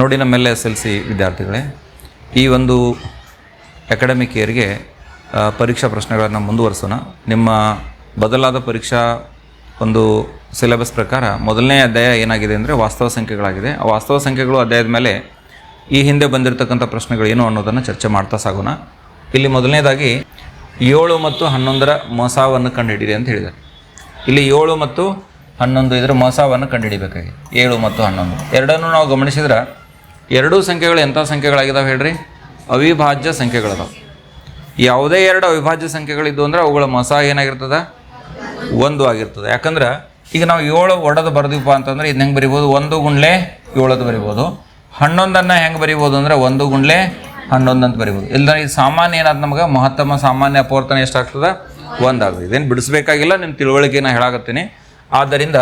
ನೋಡಿ ನಮ್ಮೆಲ್ಲ S L C ವಿದ್ಯಾರ್ಥಿಗಳೇ, ಈ ಒಂದು ಅಕಾಡೆಮಿಕ್ ಇಯರ್ಗೆ ಪರೀಕ್ಷಾ ಪ್ರಶ್ನೆಗಳನ್ನು ಮುಂದುವರಿಸೋಣ. ನಿಮ್ಮ ಬದಲಾದ ಪರೀಕ್ಷಾ ಒಂದು ಸಿಲೆಬಸ್ ಪ್ರಕಾರ ಮೊದಲನೇ ಅಧ್ಯಾಯ ಏನಾಗಿದೆ ಅಂದರೆ ವಾಸ್ತವ ಸಂಖ್ಯೆಗಳಾಗಿದೆ. ಆ ವಾಸ್ತವ ಸಂಖ್ಯೆಗಳು ಅಧ್ಯಾಯದ ಮೇಲೆ ಈ ಹಿಂದೆ ಬಂದಿರತಕ್ಕಂಥ ಪ್ರಶ್ನೆಗಳು ಏನು ಅನ್ನೋದನ್ನು ಚರ್ಚೆ ಮಾಡ್ತಾ ಸಾಗೋಣ. ಇಲ್ಲಿ ಮೊದಲನೇದಾಗಿ ಏಳು ಮತ್ತು ಹನ್ನೊಂದರ ಮೊಸಾವನ್ನು ಕಂಡುಹಿಡಿದೆ ಅಂತ ಹೇಳಿದ್ದಾರೆ. ಇಲ್ಲಿ ಏಳು ಮತ್ತು ಹನ್ನೊಂದು ಇದರ ಮೊಸಾವನ್ನು ಕಂಡುಹಿಡಿಬೇಕಾಗಿದೆ. ಏಳು ಮತ್ತು ಹನ್ನೊಂದು. ಎರಡನ್ನೂ ನಾವು ಗಮನಿಸಿದ್ರೆ ಎರಡೂ ಸಂಖ್ಯೆಗಳು ಎಂಥ ಸಂಖ್ಯೆಗಳಾಗಿದ್ದಾವೆ ಹೇಳ್ರಿ? ಅವಿಭಾಜ್ಯ ಸಂಖ್ಯೆಗಳದಾವೆ. ಯಾವುದೇ ಎರಡು ಅವಿಭಾಜ್ಯ ಸಂಖ್ಯೆಗಳಿದ್ದು ಅಂದ್ರೆ ಅವುಗಳ ಮಸ ಏನಾಗಿರ್ತದೆ? ಒಂದು ಆಗಿರ್ತದೆ. ಯಾಕಂದ್ರೆ ಈಗ ನಾವು ಏಳು ಒಡೆದು ಬರೆದಿಪ್ಪ ಅಂತಂದ್ರೆ ಇದನ್ನ ಹೆಂಗೆ ಬರಿಬೋದು? ಒಂದು ಗುಂಡ್ಲೆ ಏಳದು ಬರಿಬೋದು. ಹನ್ನೊಂದನ್ನು ಹೆಂಗೆ ಬರಿಬೋದು ಅಂದ್ರೆ ಒಂದು ಗುಂಡ್ಲೆ ಹನ್ನೊಂದು ಅಂತ ಬರಿಬೋದು. ಇಲ್ದ ಇದು ಸಾಮಾನ್ಯ ಏನಾದ ನಮಗೆ? ಮಹತ್ತಮ, ಸಾಮಾನ್ಯ, ಅಪವರ್ತನ ಎಷ್ಟಾಗ್ತದೆ? ಒಂದಾಗ್ತದೆ. ಇದೇನು ಬಿಡಿಸ್ಬೇಕಾಗಿಲ್ಲ ನಿಮ್ಮ ತಿಳುವಳಿಕೆನ ಹೇಳಾಕತ್ತೀನಿ. ಆದ್ದರಿಂದ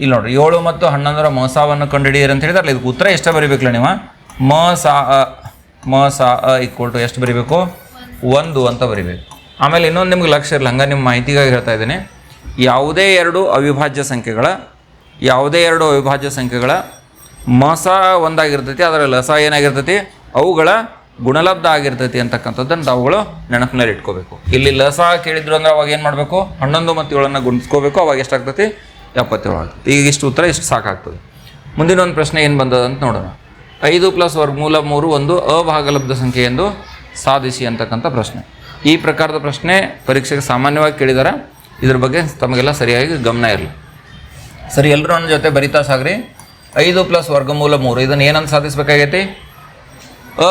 ಇಲ್ಲಿ ನೋಡ್ರಿ, ಏಳು ಮತ್ತು ಹನ್ನೊಂದರ ಮೋಸವನ್ನು ಕಂಡುಹಿಡಿಯಿರಿ ಅಂತ ಹೇಳಿದ್ರೆ ಇದಕ್ಕೆ ಉತ್ತರ ಎಷ್ಟು ಬರಿಬೇಕಲ್ಲ ನೀವು? ಮ, ಸಾ, ಅ. ಮ, ಸಾ, ಅ ಈಕ್ವಲ್ ಟು ಎಷ್ಟು ಬರಿಬೇಕು? ಒಂದು ಅಂತ ಬರಿಬೇಕು. ಆಮೇಲೆ ಇನ್ನೊಂದು ನಿಮ್ಗೆ ಲಕ್ಷ್ಯ ಇರಲ್ಲ ಹಂಗೆ ನಿಮ್ಮ ಮಾಹಿತಿಗಾಗಿ ಹೇಳ್ತಾ ಇದ್ದೀನಿ. ಯಾವುದೇ ಎರಡು ಅವಿಭಾಜ್ಯ ಸಂಖ್ಯೆಗಳ, ಯಾವುದೇ ಎರಡು ಅವಿಭಾಜ್ಯ ಸಂಖ್ಯೆಗಳ ಮಸ ಒಂದಾಗಿರ್ತೈತಿ ಅದರ ಲಸ ಏನಾಗಿರ್ತೈತಿ? ಅವುಗಳ ಗುಣಲಬ್ಧ ಆಗಿರ್ತೈತಿ ಅಂತಕ್ಕಂಥದ್ದನ್ನು ಅವುಗಳು ನೆನಪಿನಲ್ಲಿ ಇಟ್ಕೋಬೇಕು. ಇಲ್ಲಿ ಲಸ ಕೇಳಿದ್ರು ಅಂದ್ರೆ ಅವಾಗ ಏನು ಮಾಡಬೇಕು? ಹನ್ನೊಂದು ಮತ್ತು ಏಳನ್ನು ಗುಣಿಸ್ಕೋಬೇಕು, ಅವಾಗ ಎಷ್ಟಾಗ್ತೈತಿ? ಎಪ್ಪತ್ತೇಳು ಆಗ್ತದೆ ಈಗ ಇಷ್ಟು ಉತ್ತರ ಇಷ್ಟು ಸಾಕಾಗ್ತದೆ. ಮುಂದಿನ ಒಂದು ಪ್ರಶ್ನೆ ಏನು ಬಂದದಂತ ನೋಡೋಣ. ಐದು ಪ್ಲಸ್ ವರ್ಗಮೂಲ ಮೂರು ಒಂದು ಅಭಾಗಲಬ್ಧ ಸಂಖ್ಯೆ ಎಂದು ಸಾಧಿಸಿ ಅಂತಕ್ಕಂಥ ಪ್ರಶ್ನೆ. ಈ ಪ್ರಕಾರದ ಪ್ರಶ್ನೆ ಪರೀಕ್ಷೆಗೆ ಸಾಮಾನ್ಯವಾಗಿ ಕೇಳಿದಾರೆ. ಇದ್ರ ಬಗ್ಗೆ ತಮಗೆಲ್ಲ ಸರಿಯಾಗಿ ಗಮನ ಇರಲಿ. ಸರಿ ಎಲ್ಲರೂ ನನ್ನ ಜೊತೆ ಬರಿತಾ ಸಾಗ್ರಿ. ಐದು ಪ್ಲಸ್ ವರ್ಗಮೂಲ ಮೂರು, ಇದನ್ನು ಏನಂತ ಸಾಧಿಸಬೇಕಾಗೈತಿ?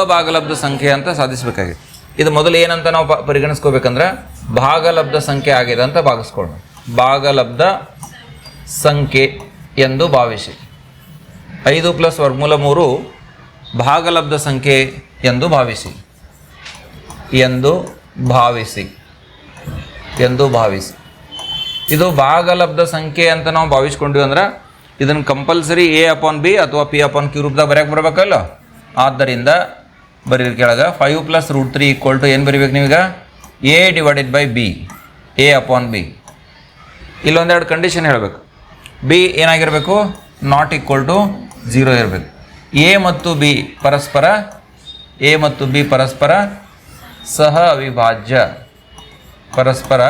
ಅಭಾಗಲಬ್ಧ ಸಂಖ್ಯೆ ಅಂತ ಸಾಧಿಸಬೇಕಾಗಿತ್ತು ಇದು ಮೊದಲು ಏನಂತ ನಾವು ಪರಿಗಣಿಸ್ಕೋಬೇಕಂದ್ರೆ ಭಾಗಲಬ್ಧ ಸಂಖ್ಯೆ ಆಗಿದೆ ಅಂತ ಭಾಗಿಸ್ಕೊಳ್ಳೋಣ. ಭಾಗಲಬ್ಧ ಸಂಖ್ಯೆ ಎಂದು ಭಾವಿಸಿ. ಐದು ಪ್ಲಸ್ ವರ್ಗಮೂಲ ಮೂರು ಭಾಗಲಬ್ಧ ಸಂಖ್ಯೆ ಎಂದು ಭಾವಿಸಿ. ಎಂದು ಭಾವಿಸಿ. ಎಂದು ಭಾವಿಸಿ. ಇದು ಭಾಗಲಬ್ಧ ಸಂಖ್ಯೆ ಅಂತ ನಾವು ಭಾವಿಸ್ಕೊಂಡ್ವಿ ಅಂದ್ರೆ ಇದನ್ನು ಕಂಪಲ್ಸರಿ ಎ ಅಪಾನ್ ಬಿ ಅಥವಾ ಪಿ ಅಪಾನ್ ಕ್ಯೂ ರೂಪದಾಗ ಬರೆಯಕ್ಕೆ ಬರಬೇಕಲ್ಲ? ಆದ್ದರಿಂದ ಬರೀ ಕೆಳಗೆ five plus root three equal to ಏನು ಬರಿಬೇಕು ನೀವೀಗ? A divided by B A upon B ಇಲ್ಲೊಂದೆರಡು condition ಹೇಳಬೇಕು. ಬಿ ಏನಾಗಿರಬೇಕು? ನಾಟ್ ಈಕ್ವಲ್ ಟು ಜೀರೋ ಇರಬೇಕು. ಎ ಮತ್ತು ಬಿ ಪರಸ್ಪರ, ಎ ಮತ್ತು ಬಿ ಪರಸ್ಪರ ಸಹ ಅವಿಭಾಜ್ಯ. ಪರಸ್ಪರ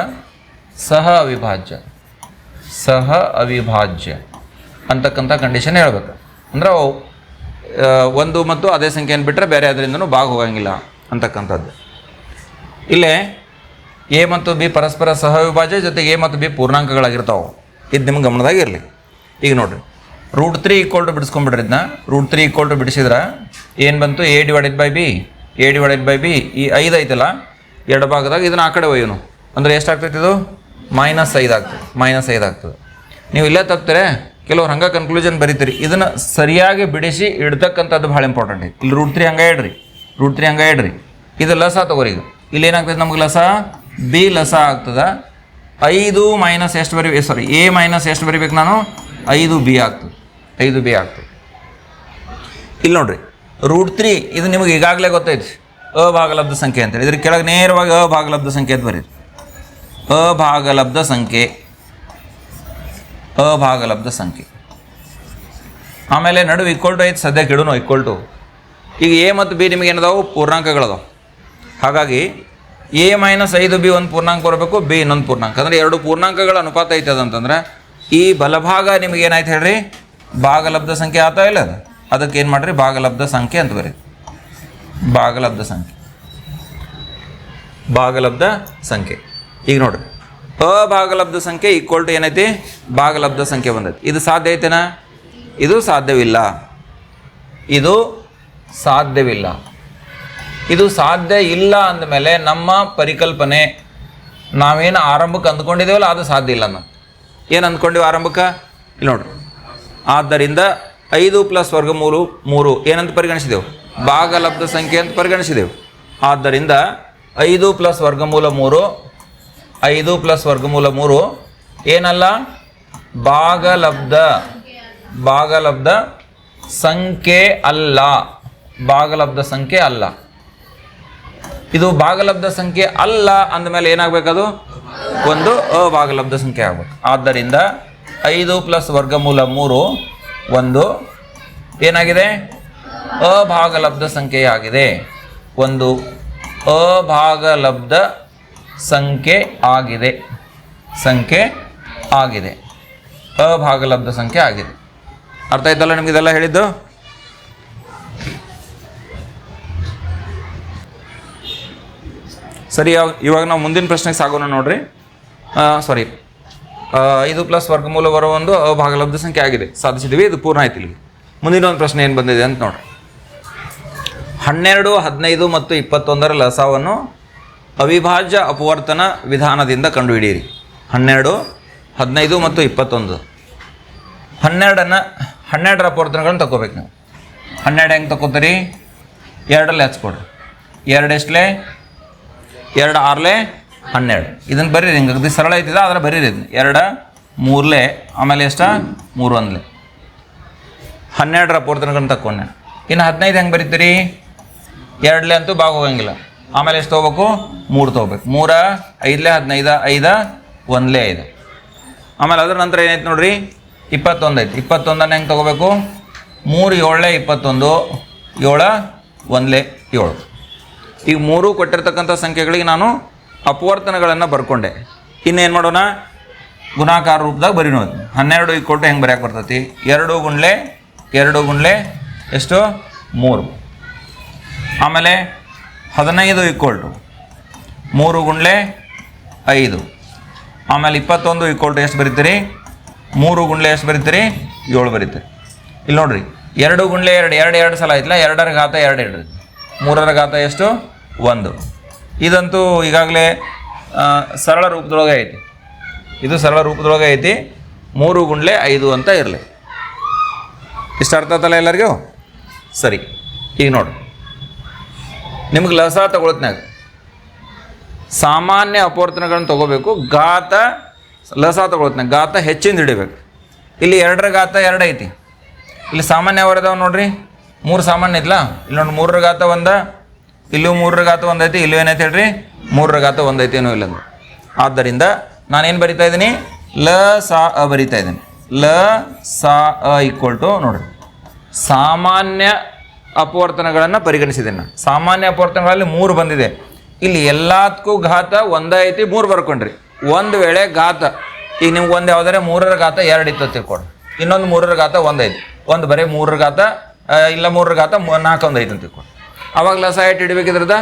ಸಹ ಅವಿಭಾಜ್ಯ. ಸಹ ಅವಿಭಾಜ್ಯ. ಅಂತಕ್ಕಂಥ ಕಂಡೀಷನ್ ಹೇಳ್ಬೇಕು. ಅಂದ್ರೆ ಅವು ಒಂದು ಮತ್ತು ಅದೇ ಸಂಖ್ಯೆಯನ್ನು ಬಿಟ್ಟರೆ ಬೇರೆ ಅದರಿಂದನೂ ಭಾಗ ಹೋಗಂಗಿಲ್ಲ ಅಂತಕ್ಕಂಥದ್ದು. ಇಲ್ಲೇ ಎ ಮತ್ತು ಬಿ ಪರಸ್ಪರ ಸಹ ಅವಿಭಾಜ್ಯ ಜೊತೆಗೆ ಎ ಮತ್ತು ಬಿ ಪೂರ್ಣಾಂಕಗಳಾಗಿರ್ತಾವೆ. ಇದು ನಿಮ್ಗೆ ಗಮನದಾಗಿರಲಿ ಈಗ ನೋಡ್ರಿ. ರೂಟ್ ತ್ರೀ ಈಕ್ವಲ್ ಟು ಬಿಡಿಸ್ಕೊಂಡ್ಬಿಡ್ರಿ ಇದನ್ನ. ರೂಟ್ ತ್ರೀ ಈಕ್ವಲ್ ಟು ಬಿಡಿಸಿದ್ರೆ ಏನು ಬಂತು? A divided by B A divided by B ಈ ಐದು ಐತಲ್ಲ? ಎರಡು ಭಾಗದಾಗ ಇದನ್ನ ಆ ಕಡೆ ಒಯ್ಯೋನು. ಅಂದರೆ ಎಷ್ಟಾಗ್ತೈತೆ ಇದು? ಮೈನಸ್ ಐದು ಆಗ್ತದೆ. ಮೈನಸ್ ಐದು ಆಗ್ತದೆ. ನೀವು ಇಲ್ಲೇ ತಪ್ತಾರೆ ಕೆಲವ್ರು ಹಂಗೆ ಕನ್ಕ್ಲೂಷನ್ ಬರೀತೀರಿ. ಇದನ್ನು ಸರಿಯಾಗಿ ಬಿಡಿಸಿ ಇಡ್ತಕ್ಕಂಥದ್ದು ಭಾಳ ಇಂಪಾರ್ಟೆಂಟ್ ಐತಿ. ಇಲ್ಲಿ ರೂಟ್ ತ್ರೀ ಹಂಗೆ ಇಡ್ರಿ ರೂಟ್ ತ್ರೀ ಹಂಗೆ ಇಡ್ರಿ ಇದು ಲಸ ತಗೋರಿ ಈಗ ಇಲ್ಲಿ ಏನಾಗ್ತದೆ ನಮ್ಗೆ ಲಸ? ಬಿ ಲಸ ಆಗ್ತದ. ಐದು ಮೈನಸ್ ಎಷ್ಟು ಬರಿ ಸಾರಿ ಎ ಮೈನಸ್ ಎಷ್ಟು ಬರಿಬೇಕು ನಾನು? ಐದು ಬಿ ಆಗ್ತದೆ. ಐದು ಬಿ ಆಗ್ತದೆ. ಇಲ್ಲಿ ನೋಡ್ರಿ ರೂಟ್ ತ್ರೀ ಇದು ನಿಮಗೆ ಈಗಾಗಲೇ ಗೊತ್ತೈತಿ. ಭಾಗಲಬ್ಧ ಸಂಖ್ಯೆ ಅಂತೇಳಿ. ಇದ್ರ ಕೆಳಗೆ ನೇರವಾಗಿ ಅಭಾಗಲಬ್ಧ ಸಂಖ್ಯೆ ಅಂತ ಬರೀರಿ. ಅಭಾಗಲಬ್ಧ ಸಂಖ್ಯೆ. ಅಭಾಗಲಬ್ಧ ಸಂಖ್ಯೆ. ಆಮೇಲೆ ನಡುವೆ ಈಕ್ವಲ್ ಟು ಐತೆ ಸದ್ಯಕ್ಕೆ ಇಡೋನು ಈಕ್ವಲ್ ಟು ಈಗ ಎ ಮತ್ತು ಬಿ ನಿಮಗೆ ಏನದಾವು? ಪೂರ್ಣಾಂಕಗಳದಾವು. ಹಾಗಾಗಿ ಎ ಮೈನಸ್ ಐದು ಬಿ ಒಂದು ಪೂರ್ಣಾಂಕ ಬರಬೇಕು ಬಿ ಇನ್ನೊಂದು ಪೂರ್ಣಾಂಕ. ಅಂದರೆ ಎರಡು ಪೂರ್ಣಾಂಕಗಳ ಅನುಪಾತ ಐತೆ ಅದಂತಂದ್ರೆ, ಈ ಬಲಭಾಗ ನಿಮಗೇನಾಯ್ತು ಹೇಳ್ರಿ? ಭಾಗಲಬ್ಧ ಸಂಖ್ಯೆ ಆತ ಇಲ್ಲ ಅದು? ಅದಕ್ಕೆ ಏನು ಮಾಡ್ರಿ? ಭಾಗಲಬ್ಧ ಸಂಖ್ಯೆ ಅಂತ ಬರೀ ಭಾಗಲಬ್ಧ ಸಂಖ್ಯೆ. ಭಾಗಲಬ್ಧ ಸಂಖ್ಯೆ. ಈಗ ನೋಡ್ರಿ. ಅಭಾಗಲಬ್ಧ ಸಂಖ್ಯೆ ಈಕ್ವಲ್ ಟು ಏನೈತಿ? ಭಾಗಲಬ್ಧ ಸಂಖ್ಯೆ ಬಂದೈತಿ. ಇದು ಸಾಧ್ಯ ಐತೆನಾ? ಇದು ಸಾಧ್ಯವಿಲ್ಲ. ಇದು ಸಾಧ್ಯವಿಲ್ಲ. ಇದು ಸಾಧ್ಯ ಇಲ್ಲ ಅಂದಮೇಲೆ ನಮ್ಮ ಪರಿಕಲ್ಪನೆ ನಾವೇನು ಆರಂಭಕ್ಕೆ ಅಂದ್ಕೊಂಡಿದ್ದೇವಲ್ಲ ಅದು ಸಾಧ್ಯ ಇಲ್ಲ ನಾವು ಏನು ಅಂದ್ಕೊಂಡಿವಿ ಆರಂಭಕ್ಕೆ? ಇಲ್ಲಿ ನೋಡ್ರಿ. ಆದ್ದರಿಂದ ಐದು ಪ್ಲಸ್ ವರ್ಗಮೂರು ಮೂರು ಏನಂತ ಪರಿಗಣಿಸಿದೆವು? ಭಾಗಲಬ್ಧ ಸಂಖ್ಯೆ ಅಂತ ಪರಿಗಣಿಸಿದೆವು. ಆದ್ದರಿಂದ ಐದು ಪ್ಲಸ್ ವರ್ಗಮೂಲ ಮೂರು, ಐದು ಪ್ಲಸ್ ವರ್ಗಮೂಲ ಮೂರು ಏನಲ್ಲ? ಭಾಗಲಬ್ಧ. ಭಾಗಲಬ್ಧ ಸಂಖ್ಯೆ ಅಲ್ಲ. ಭಾಗಲಬ್ಧ ಸಂಖ್ಯೆ ಅಲ್ಲ. ಇದು ಭಾಗಲಬ್ಧ ಸಂಖ್ಯೆ ಅಲ್ಲ ಅಂದಮೇಲೆ ಏನಾಗಬೇಕದು? ಒಂದು ಅಭಾಗಲಬ್ಧ ಸಂಖ್ಯೆ ಆಗಬೇಕು. ಆದ್ದರಿಂದ ಐದು ಪ್ಲಸ್ ವರ್ಗಮೂಲ ಮೂರು, ಒಂದು. ಏನಾಗಿದೆ? ಅಭಾಗಲಬ್ಧ ಸಂಖ್ಯೆಯಾಗಿದೆ. ಒಂದು ಅಭಾಗಲಬ್ಧ ಸಂಖ್ಯೆ ಆಗಿದೆ. ಸಂಖ್ಯೆ ಆಗಿದೆ. ಅಭಾಗಲಬ್ಧ ಸಂಖ್ಯೆ ಆಗಿದೆ. ಅರ್ಥ ಆಯ್ತಲ್ಲ ನಿಮ್ಗೆ ಇದೆಲ್ಲ ಹೇಳಿದ್ದು? ಸರಿ, ಇವಾಗ- ನಾವು ಮುಂದಿನ ಪ್ರಶ್ನೆಗೆ ಸಾಗೋಣ ನೋಡ್ರಿ. ಸಾರಿ ಐದು ಪ್ಲಸ್ ವರ್ಗಮೂಲ ಬರೋ ಒಂದು ಅಭಾಗಲಬ್ಧ ಸಂಖ್ಯೆ ಆಗಿದೆ. ಸಾಧಿಸಿದ್ವಿ, ಇದು ಪೂರ್ಣ ಆಯ್ತು ಇಲ್ಲಿ. ಮುಂದಿನ ಒಂದು ಪ್ರಶ್ನೆ ಏನು ಬಂದಿದೆ ಅಂತ ನೋಡ್ರಿ. ಹನ್ನೆರಡು, ಹದಿನೈದು ಮತ್ತು ಇಪ್ಪತ್ತೊಂದರ ಲಸವನ್ನು ಅವಿಭಾಜ್ಯ ಅಪವರ್ತನ ವಿಧಾನದಿಂದ ಕಂಡುಹಿಡಿಯಿರಿ. ಹನ್ನೆರಡು, ಹದಿನೈದು ಮತ್ತು ಇಪ್ಪತ್ತೊಂದು. ಹನ್ನೆರಡನ್ನು, ಹನ್ನೆರಡರ ಅಪವರ್ತನಗಳನ್ನು ತಗೋಬೇಕು ನೀವು. ಹನ್ನೆರಡು ಹೆಂಗೆ ತಗೋತೀರಿ ಎರಡಲ್ಲಿ ಹಚ್ಕೊಡ್ರಿ. ಎರಡು ಎಷ್ಟಲೇ? ಎರಡು ಆರ್ಲೆ? ಹನ್ನೆರಡು. ಇದನ್ನು ಬರೀರಿ, ಹಿಂಗೆ ಅಗದಿ ಸರಳ ಐತಿದ, ಆದ್ರೆ ಬರೀರಿ ಇದನ್ನು. ಎರಡು, ಮೂರ್ಲೆ, ಆಮೇಲೆ ಎಷ್ಟ? ಮೂರು ಒಂದ್ಲೆ ಹನ್ನೆರಡರ ಅಪವರ್ತನಗಳನ್ನ ತಕ್ಕೊಂಡೆ ಇನ್ನು ಹದಿನೈದು ಹೆಂಗೆ ಬರೀತೀರಿ? ಎರಡ್ಲೆ ಅಂತೂ ಭಾಗ ಹೋಗಂಗಿಲ್ಲ ಆಮೇಲೆ ಎಷ್ಟು ತೊಗೋಬೇಕು? ಮೂರು ತೊಗೋಬೇಕು. ಮೂರ, ಐದಲೇ, ಹದಿನೈದು, ಐದು, ಒಂದ್ಲೆ ಐದು. ಆಮೇಲೆ ಅದ್ರ ನಂತರ ಏನೈತೆ ನೋಡ್ರಿ? ಇಪ್ಪತ್ತೊಂದು ಐತಿ. ಇಪ್ಪತ್ತೊಂದನ್ನು ಹೆಂಗೆ ತೊಗೋಬೇಕು? ಮೂರು, ಏಳಲೆ, ಇಪ್ಪತ್ತೊಂದು, ಏಳು, ಒಂದ್ಲೆ, ಏಳು. ಈಗ ಮೂರು ಕೊಟ್ಟಿರ್ತಕ್ಕಂಥ ಸಂಖ್ಯೆಗಳಿಗೆ ನಾನು ಅಪವರ್ತನಗಳನ್ನು ಬರ್ಕೊಂಡೆ. ಇನ್ನೇನು ಮಾಡೋಣ? ಗುಣಾಕಾರ ರೂಪದಾಗ ಬರೀನೋದು. ಹನ್ನೆರಡು ಕೊಟ್ಟು ಹೆಂಗೆ ಬರೆಯಕ್ಕೆ ಬರ್ತೈತಿ? ಎರಡು ಗುಂಡ್ಲೆ ಎರಡು ಗುಂಡ್ಲೆ ಎಷ್ಟು? ಮೂರು. ಆಮೇಲೆ ಹದಿನೈದು ಈಕ್ವಲ್ ಟು ಮೂರು ಗುಂಡ್ಲೆ ಐದು. ಆಮೇಲೆ ಇಪ್ಪತ್ತೊಂದು ಈಕ್ವಲ್ ಟು ಎಷ್ಟು ಬರೀತೀರಿ? ಮೂರು ಗುಂಡ್ಲೆ ಎಷ್ಟು ಬರೀತೀರಿ? ಏಳು ಬರೀತೀರಿ. ಇಲ್ಲಿ ನೋಡಿರಿ, ಎರಡು ಗುಂಡ್ಲೆ ಎರಡು ಎರಡು ಎರಡು ಸಲ ಆಯ್ತಲ್ಲ, ಎರಡರ ಘಾತ ಎರಡು ಎರಡು. ಮೂರರ ಘಾತ ಎಷ್ಟು? ಒಂದು. ಇದಂತೂ ಈಗಾಗಲೇ ಸರಳ ರೂಪದೊಳಗೆ ಐತಿ. ಇದು ಸರಳ ರೂಪದೊಳಗೆ ಐತಿ. ಮೂರು ಗುಂಡ್ಲೆ ಐದು ಅಂತ ಇರಲಿ. ಇಷ್ಟ ಅರ್ಥ ಆತಲ್ಲ ಎಲ್ಲರಿಗೂ? ಸರಿ, ಈಗ ನೋಡಿ. ನಿಮ್ಗೆ ಲಸ ತಗೊಳತ್ನಾಗ ಸಾಮಾನ್ಯ ಅಪವರ್ತನಗಳನ್ನು ತಗೋಬೇಕು, ಘಾತ ಲಸ ತಗೊಳತ್ನಾಗ ಘಾತ ಹೆಚ್ಚಿಂದ ಹಿಡಿಬೇಕು. ಇಲ್ಲಿ ಎರಡರ ಘಾತ ಎರಡು ಐತಿ. ಇಲ್ಲಿ ಸಾಮಾನ್ಯ ಅದಾವ ನೋಡ್ರಿ. ಮೂರು ಸಾಮಾನ್ಯ ಇದ್ಲಾ? ಇಲ್ಲಿ ನೋಡಿ ಮೂರರ ಘಾತ ಒಂದ ಇಲ್ಲೂ ಮೂರರ ಘಾತ ಒಂದೈತಿ, ಇಲ್ಲೂ ಏನೈತೆ ಹೇಳ್ರಿ? ಮೂರರ ಘಾತ ಒಂದೈತಿ ಏನೋ ಇಲ್ಲಂದ್ರೆ. ಆದ್ದರಿಂದ ನಾನೇನು ಬರಿತಾ ಇದ್ದೀನಿ? ಲ, ಸಾ, ಅ ಬರಿತಾ ಇದ್ದೀನಿ. ಲ, ಸಾ, ಅ ಈಕ್ವಲ್ ಟು ನೋಡ್ರಿ. ಸಾಮಾನ್ಯ ಅಪವರ್ತನಗಳನ್ನು ಪರಿಗಣಿಸಿದ್ದೇನೆ ನಾನು. ಸಾಮಾನ್ಯ ಅಪವರ್ತನಗಳಲ್ಲಿ ಮೂರು ಬಂದಿದೆ. ಇಲ್ಲಿ ಎಲ್ಲದಕ್ಕೂ ಘಾತ ಒಂದೇ ಐತಿ, ಮೂರು ಬರ್ಕೊಂಡ್ರಿ. ಒಂದು ವೇಳೆ ಘಾತ. ಈಗ ನಿಮ್ಗೆ ಒಂದು ಯಾವ್ದಾರೆ? ಮೂರರ ಘಾತ ಎರಡು ಇತ್ತು ತಿಳ್ಕೊಡ್ರಿ ಇನ್ನೊಂದು ಮೂರರ ಘಾತ ಒಂದೈತಿ ಒಂದು ಬರೀ ಮೂರರ ಘಾತ ಇಲ್ಲ ಮೂರರ ಘಾತ ನಾಲ್ಕೊಂದು ಐತಿ ಅಂತ ತಿಳ್ಕೊಡ್ರಿ ಅವಾಗ ಲಸ ಎಷ್ಟು ಹಿಡಿಬೇಕಿದ್ರದ?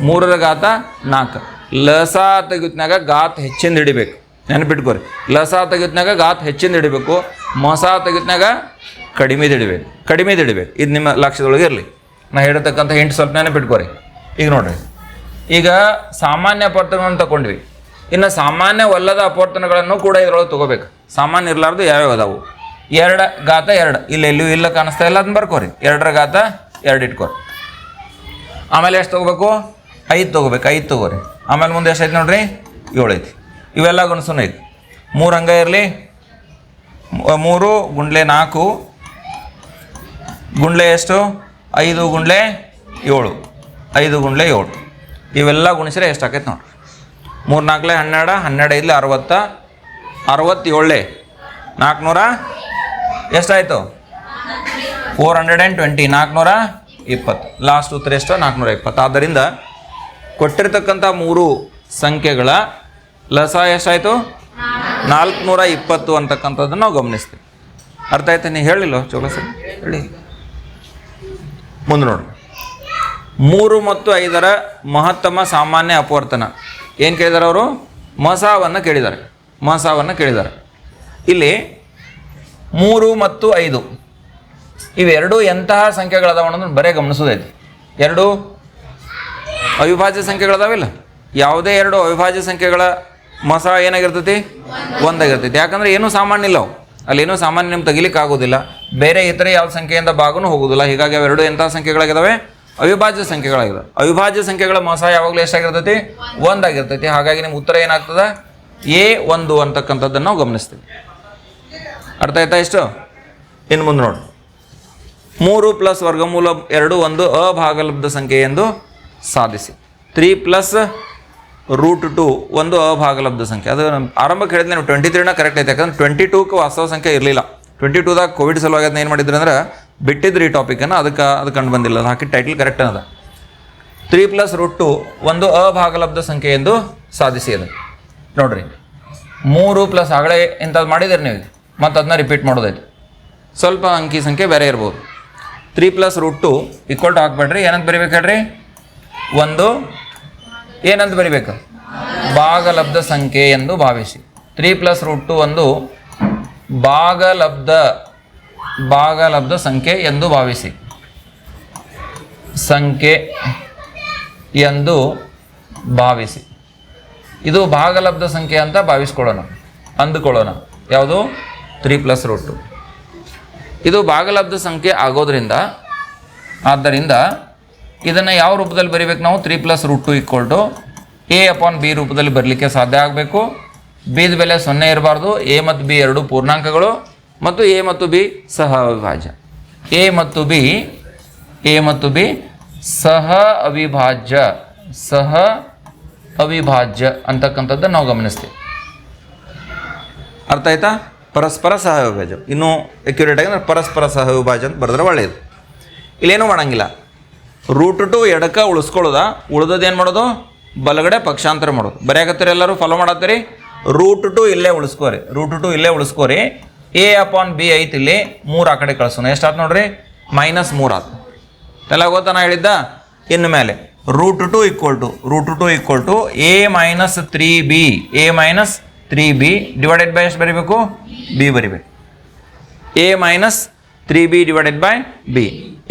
ಮೂರರ ಘಾತ ನಾಲ್ಕು. ಲಸ ತೆಗಿತ್ನಾಗ ಘಾತ ಹೆಚ್ಚಿಂದ ಹಿಡಿಬೇಕು. ನೆನಪಿಟ್ಕೋರಿ. ಲಸ ತೆಗಿತ್ನಾಗ ಘಾತ ಹೆಚ್ಚಿಂದ ಹಿಡಿಬೇಕು. ಮೊಸ ತೆಗಿತ್ನಾಗ ಕಡಿಮೆ ಹಿಡಿಬೇಕು. ಕಡಿಮೆ ಹಿಡಿಬೇಕು. ಇದು ನಿಮ್ಮ ಲಕ್ಷ್ಯದೊಳಗೆ ಇರಲಿ. ನಾ ಹೇಳತಕ್ಕಂಥ ಹಿಂಟ್ ಸ್ವಲ್ಪ ನೆನಪಿಟ್ಕೋರಿ. ಈಗ ನೋಡ್ರಿ. ಈಗ ಸಾಮಾನ್ಯ ಅಪವರ್ತನಗಳನ್ನು ತಗೊಂಡ್ವಿ. ಇನ್ನು ಸಾಮಾನ್ಯವಲ್ಲದ ಅಪವರ್ತನಗಳನ್ನು ಕೂಡ ಇದರೊಳಗೆ ತಗೋಬೇಕು. ಸಾಮಾನ್ಯ ಇರಲಾರ್ದು ಯಾವ್ಯಾವ ಅದಾವು? ಎರಡು ಗಾತ ಎರಡು. ಇಲ್ಲ ಎಲ್ಲೂ ಇಲ್ಲ ಕಾಣಿಸ್ತಾ ಇಲ್ಲ, ಅದನ್ನ ಬರ್ಕೋರಿ. ಎರಡರ ಗಾತ ಎರಡು ಇಟ್ಕೋರಿ. ಆಮೇಲೆ ಎಷ್ಟು ತೊಗೋಬೇಕು? ಐದು ತೊಗೋಬೇಕು, ಐದು ತೊಗೋರಿ. ಆಮೇಲೆ ಮುಂದೆ ಎಷ್ಟು ನೋಡಿರಿ ನೋಡ್ರಿ? ಏಳು ಐತಿ. ಇವೆಲ್ಲ ಗುಣಸೂನು ಐತಿ. ಮೂರು ಹಂಗ ಇರಲಿ. ಮೂರು ಗುಂಡ್ಲೆ ನಾಲ್ಕು. ಗುಂಡ್ಲೆ ಎಷ್ಟು? ಐದು ಗುಂಡ್ಲೆ ಏಳು. ಐದು ಗುಂಡ್ಲೆ ಏಳು. ಇವೆಲ್ಲ ಗುಣಿಸಿದ್ರೆ ಎಷ್ಟು ಆಕೈತೆ ನೋಡ್ರಿ. ಮೂರು ನಾಲ್ಕಲೆ ಹನ್ನೆರಡು ಹನ್ನೆರಡು ಐದಲೆ ಅರವತ್ತ. ಅರವತ್ತೇಳೇ ನಾಲ್ಕುನೂರ ಎಷ್ಟಾಯಿತು ಫೋರ್ ಹಂಡ್ರೆಡ್ ಆ್ಯಂಡ್ ಟ್ವೆಂಟಿ. ನಾಲ್ಕುನೂರ ಇಪ್ಪತ್ತು. ಲಾಸ್ಟ್ ಉತ್ತರ ಎಷ್ಟು? ನಾಲ್ಕುನೂರ ಇಪ್ಪತ್ತು. ಆದ್ದರಿಂದ ಕೊಟ್ಟಿರ್ತಕ್ಕಂಥ ಮೂರು ಸಂಖ್ಯೆಗಳ ಲಸ ಎಷ್ಟಾಯಿತು? ನಾಲ್ಕುನೂರ ಇಪ್ಪತ್ತು ಅಂತಕ್ಕಂಥದ್ದನ್ನು ನಾವು ಗಮನಿಸ್ತೀವಿ. ಅರ್ಥ ಆಯ್ತು? ನೀವು ಹೇಳಿಲ್ಲ ಚೋಲ ಸರ್. ಹೇಳಿ. ಮುಂದೆ ನೋಡಿ. ಮೂರು ಮತ್ತು ಐದರ ಮಹತ್ತಮ ಸಾಮಾನ್ಯ ಅಪವರ್ತನ. ಏನು ಕೇಳಿದಾರೆ ಅವರು? ಮಸಾವನ್ನು ಕೇಳಿದ್ದಾರೆ. ಮಸಾವನ್ನು ಕೇಳಿದ್ದಾರೆ. ಇಲ್ಲಿ ಮೂರು ಮತ್ತು ಐದು. ಇವೆರಡೂ ಎಂತಹ ಸಂಖ್ಯೆಗಳದಾವ ಅನ್ನೋದನ್ನ ಬರೇ ಗಮನಿಸೋದೈತಿ. ಎರಡು ಅವಿಭಾಜ್ಯ ಸಂಖ್ಯೆಗಳದಾವಿಲ್ಲ? ಯಾವುದೇ ಎರಡು ಅವಿಭಾಜ್ಯ ಸಂಖ್ಯೆಗಳ ಮಸ ಏನಾಗಿರ್ತೈತಿ? ಒಂದಾಗಿರ್ತೈತಿ. ಯಾಕಂದ್ರೆ ಏನೂ ಸಾಮಾನ್ಯ ಇಲ್ಲ ಅವು. ಅಲ್ಲಿ ಏನೂ ಸಾಮಾನ್ಯ ನಿಮ್ಗೆ ತೆಗಿಲಿಕ್ಕೆ ಆಗೋದಿಲ್ಲ. ಬೇರೆ ಇತರೆ ಯಾವ ಸಂಖ್ಯೆಯಿಂದ ಭಾಗನೂ ಹೋಗೋದಿಲ್ಲ. ಹೀಗಾಗಿ ಅವೆರಡು ಎಂತಹ ಸಂಖ್ಯೆಗಳಾಗಿದ್ದಾವೆ ಅವಿಭಾಜ್ಯ ಸಂಖ್ಯೆಗಳಾಗಿದೆ ಅವಿಭಾಜ್ಯ ಸಂಖ್ಯೆಗಳ ಮಸ ಯಾವಾಗಲೂ ಎಷ್ಟಾಗಿರ್ತೈತಿ? ಒಂದಾಗಿರ್ತೈತಿ. ಹಾಗಾಗಿ ನಿಮ್ಮ ಉತ್ತರ ಏನಾಗ್ತದ? ಎ ಒಂದು ಅಂತಕ್ಕಂಥದ್ದನ್ನು ನಾವು ಗಮನಿಸ್ತೀವಿ. ಅರ್ಥ ಆಯ್ತಾ ಇಷ್ಟು? ಇನ್ನು ಮುಂದೆ ನೋಡಿ. ಮೂರು ಪ್ಲಸ್ ವರ್ಗಮೂಲ ಎರಡು ಒಂದು ಅಭಾಗಲಬ್ಧ ಸಂಖ್ಯೆ ಎಂದು ಸಾಧಿಸಿ. ತ್ರೀ ಪ್ಲಸ್ ರೂಟ್ ಟು ಒಂದು ಅಭಾಗಲಬ್ಧ ಸಂಖ್ಯೆ. ಅದು ಆರಂಭಕ್ಕೆ ಹೇಳಿದ್ರೆ ನೀವು ಟ್ವೆಂಟಿ ತ್ರೀನ ಕರೆಕ್ಟ್ ಐತೆ. ಯಾಕಂದ್ರೆ ಟ್ವೆಂಟಿ ಟೂಕ್ಕೆ ವಾಸ್ತವ ಸಂಖ್ಯೆ ಇರಲಿಲ್ಲ. ಟ್ವೆಂಟಿ ಟೂದಾಗ ಕೋವಿಡ್ ಸಲುವಾಗಿ ಅದನ್ನ ಏನು ಮಾಡಿದ್ರು ಅಂದ್ರೆ ಬಿಟ್ಟಿದ್ರು ಈ ಟಾಪಿಕನ್ನು ಅದಕ್ಕೆ ಅದು ಕಂಡು ಬಂದಿಲ್ಲ. ಅದು ಹಾಕಿ ಟೈಟಲ್ ಕರೆಕ್ಟ್ ಅನ್ನೋದು. ತ್ರೀ ಪ್ಲಸ್ ರೂಟ್ ಟು ಒಂದು ಅಭಾಗಲಬ್ಧ ಸಂಖ್ಯೆ ಎಂದು ಸಾಧಿಸಿ ಅದು. ನೋಡ್ರಿ. ಮೂರು ಪ್ಲಸ್ ಆಗಲೇ ಇಂಥದ್ದು ಮಾಡಿದಿರಿ ನೀವು. ಮತ್ತು ಅದನ್ನ ರಿಪೀಟ್ ಮಾಡೋದೈತೆ ಸ್ವಲ್ಪ ಅಂಕಿ ಸಂಖ್ಯೆ ಬೇರೆ ಇರ್ಬೋದು. Three plus root two equal to ಹಾಕ್ಬೇಡ್ರಿ. ಏನಂತ ಬರಿಬೇಕು ಹೇಳ್ರಿ? ಒಂದು. ಏನಂತ ಬರಿಬೇಕು? ಭಾಗಲಬ್ಧ ಸಂಖ್ಯೆ ಎಂದು ಭಾವಿಸಿ. ತ್ರೀ ಪ್ಲಸ್ ರೂಟ್ ಟು ಒಂದು ಭಾಗಲಬ್ಧ ಭಾಗಲಬ್ಧ ಸಂಖ್ಯೆ ಎಂದು ಭಾವಿಸಿ. ಸಂಖ್ಯೆ ಎಂದು ಭಾವಿಸಿ. ಇದು ಭಾಗಲಬ್ಧ ಸಂಖ್ಯೆ ಅಂತ ಭಾವಿಸ್ಕೊಳ್ಳೋಣ. ಅಂದುಕೊಳ್ಳೋಣ. ಯಾವುದು? Three plus root two. ಇದು ಭಾಗಲಬ್ಧ ಸಂಖ್ಯೆ ಆಗೋದ್ರಿಂದ, ಆದ್ದರಿಂದ ಇದನ್ನು ಯಾವ ರೂಪದಲ್ಲಿ ಬರಿಬೇಕು ನಾವು? Three plus root two equal to A upon B ರೂಪದಲ್ಲಿ ಬರಲಿಕ್ಕೆ ಸಾಧ್ಯ ಆಗಬೇಕು. ಬಿದ ಬೆಲೆ ಸೊನ್ನೆ ಇರಬಾರ್ದು. ಎ ಮತ್ತು ಬಿ ಎರಡು ಪೂರ್ಣಾಂಕಗಳು ಮತ್ತು ಎ ಮತ್ತು ಬಿ ಸಹ ಅವಿಭಾಜ್ಯ ಎ ಮತ್ತು ಬಿ ಎ ಮತ್ತು ಬಿ ಸಹ ಅವಿಭಾಜ್ಯ ಸಹ ಅವಿಭಾಜ್ಯ ಅಂತಕ್ಕಂಥದ್ದನ್ನು ನಾವು ಗಮನಿಸ್ತೀವಿ. ಅರ್ಥ ಆಯ್ತಾ? ಪರಸ್ಪರ ಸಹವಿಭಾಜ್ಯ ಇನ್ನೂ ಅಕ್ಯುರೇಟ್ ಆಗಿ ಪರಸ್ಪರ ಸಹವಿಭಾಜ್ಯ ಅಂತ ಬರೆದ್ರೆ ಒಳ್ಳೆಯದು ಇಲ್ಲೇನೂ ಮಾಡಂಗಿಲ್ಲ. ರೂಟ್ ಟು ಎಡಕ ಉಳಿಸ್ಕೊಳ್ಳೋದ ಉಳ್ದದ್ದು ಏನು ಮಾಡೋದು? ಬಲಗಡೆ ಪಕ್ಷಾಂತರ ಮಾಡೋದು. ಬರೆಯಾಕತ್ತೀರಿ ಎಲ್ಲರೂ? ಫಾಲೋ ಮಾಡತ್ತೀರಿ? ರೂಟ್ ಟು ಇಲ್ಲೇ ಉಳಿಸ್ಕೋರಿ. ರೂಟ್ ಟು ಇಲ್ಲೇ ಉಳಿಸ್ಕೋರಿ. ಎ ಅಪಾನ್ ಬಿ ಐತಿ ಇಲ್ಲಿ. ಮೂರು ಆ ಕಡೆ ಕಳ್ಸೋಣ. ಎಷ್ಟಾಯ್ತು ನೋಡ್ರಿ? ಮೈನಸ್ ಮೂರು ಆತು. ಎಲ್ಲ ಗೊತ್ತಾ ನಾ ಹೇಳಿದ್ದ? ಇನ್ನು ಮೇಲೆ. Root two equal to root two equal to A minus three B A minus three B divided by ಎಷ್ಟು ಬರಿಬೇಕು? ಬಿ ಬರಿಬೇಕು. A minus three B divided by B.